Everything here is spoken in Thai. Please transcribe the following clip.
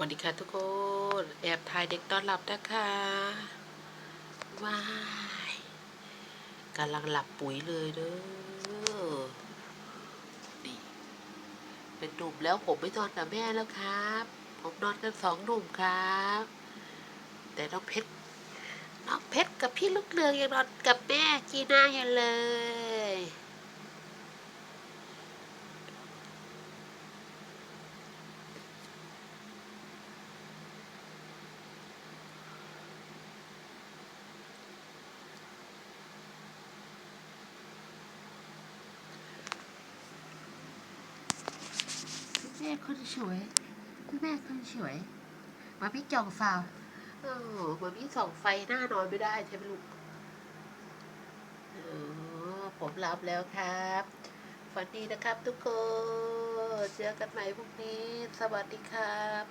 วัสดีค่ะทุกคน แอบถ่ายเด็กต้อนรับนะคะว้ายกำลังหลับปุ๋ยเลยเด้อนี่เป็นหนุ่มแล้วผมไม่นอนกับแม่แล้วครับ ผมนอนกันสองหนุ่มครับ แต่น้องเพชรน้องเพชรกับพี่ลูกเรืองยังนอนกับแม่จีน่าอยู่เลย แม่คนสวยแม่คนสวยมาพี่จองฟาวเออมาพี่ส่องไฟหน้านอนไม่ได้ใช่ไหมลูกเออผมรับแล้วครับฝันดีนะครับทุกคน เจอกันใหม่พรุ่งนี้ สวัสดีครับ